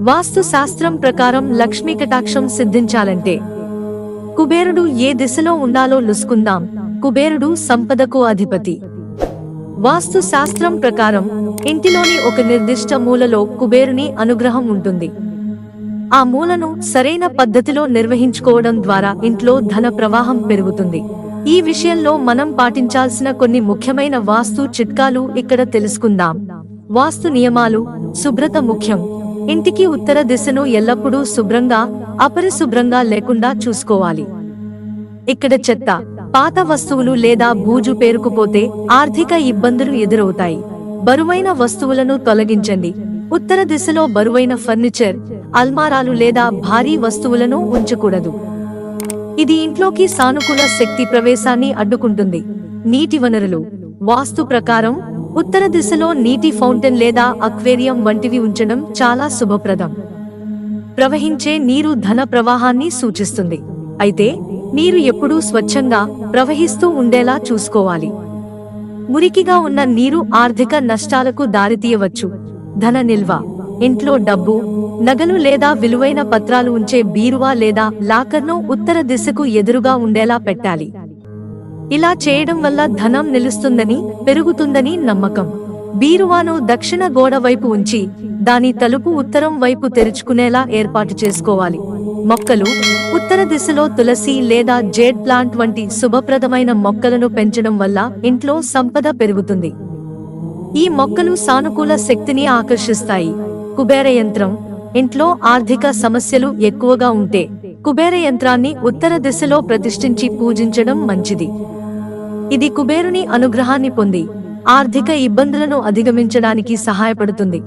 వాస్తు శాస్త్రం ప్రకారం లక్ష్మీ కటాక్షం సిద్ధించాలంటే కుబేరుడు ఏ దిశలో ఉండాలో లుసుకుందాం. కుబేరుడు సంపదకు అధిపతి. వాస్తు శాస్త్రం ప్రకారం ఇంటిలోని ఒక నిర్దిష్ట మూలలో కుబేరుని అనుగ్రహం ఉంటుంది. ఆ మూలను సరైన పద్ధతిలో నిర్వహించుకోవడం ద్వారా ఇంట్లో ధన ప్రవాహం పెరుగుతుంది. ఈ విషయంలో మనం పాటించాల్సిన కొన్ని ముఖ్యమైన వాస్తు చిట్కాలు ఇక్కడ తెలుసుకుందాం. వాస్తు నియమాలు శుభ్రత ముఖ్యం. ఇంటికి ఉత్తర దిశను ఎల్లప్పుడూ శుభ్రంగా అపరిశుభ్రంగా లేకుండా చూసుకోవాలి. ఇక్కడ చెత్త పాత వస్తువులు లేదా బూజు పేరుకుపోతే ఆర్థిక ఇబ్బందులు ఎదురవుతాయి. బరువైన వస్తువులను తొలగించండి. ఉత్తర దిశలో బరువైన ఫర్నిచర్ అల్మారాలు లేదా భారీ వస్తువులను ఉంచకూడదు. ఇది ఇంట్లోకి సానుకూల శక్తి ప్రవేశాన్ని అడ్డుకుంటుంది. నీటి వనరులు వాస్తు ప్రకారం ఉత్తర దిశలో నీటి ఫౌంటైన్ లేదా అక్వేరియం వంటివి ఉంచడం చాలా శుభప్రదం. ప్రవహించే నీరు ధన ప్రవాహాన్ని సూచిస్తుంది. అయితే నీరు ఎప్పుడూ స్వచ్ఛంగా ప్రవహిస్తూ ఉండేలా చూసుకోవాలి. మురికిగా ఉన్న నీరు ఆర్థిక నష్టాలకు దారితీయవచ్చు. ధన నిల్వ ఇంట్లో డబ్బు నగలు లేదా విలువైన పత్రాలు ఉంచే బీరువా లేదా లాకర్ను ఉత్తర దిశకు ఎదురుగా ఉండేలా పెట్టాలి. ఇలా చేయడం వల్ల ధనం నిలుస్తుందని పెరుగుతుందని నమ్మకం. బీరువాను దక్షిణ గోడ వైపు ఉంచి దాని తలుపు ఉత్తరం వైపు తెరుచుకునేలా ఏర్పాటు చేసుకోవాలి. మొక్కలు ఉత్తర దిశలో తులసి లేదా జేడ్ ప్లాంట్ వంటి శుభప్రదమైన మొక్కలను పెంచడం వల్ల ఇంట్లో సంపద పెరుగుతుంది. ఈ మొక్కలు సానుకూల శక్తిని ఆకర్షిస్తాయి. కుబేర యంత్రం ఇంట్లో ఆర్థిక సమస్యలు ఎక్కువగా ఉంటే కుబేర యంత్రాన్ని ఉత్తర దిశలో ప్రతిష్ఠించి పూజించడం మంచిది. ఇది కుబేరుని అనుగ్రహాన్ని పొంది ఆర్థిక ఇబ్బందులను అధిగమించడానికి సహాయపడుతుంది.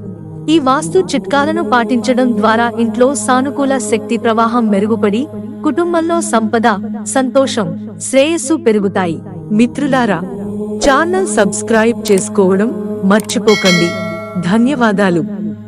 ఈ వాస్తు చిట్కాలను పాటించడం ద్వారా ఇంట్లో సానుకూల శక్తి ప్రవాహం మెరుగుపడి కుటుంబంలో సంపద సంతోషం శ్రేయస్సు పెరుగుతాయి. మిత్రులారా ఛానల్ సబ్స్క్రైబ్ చేసుకోవడం మర్చిపోకండి. ధన్యవాదాలు.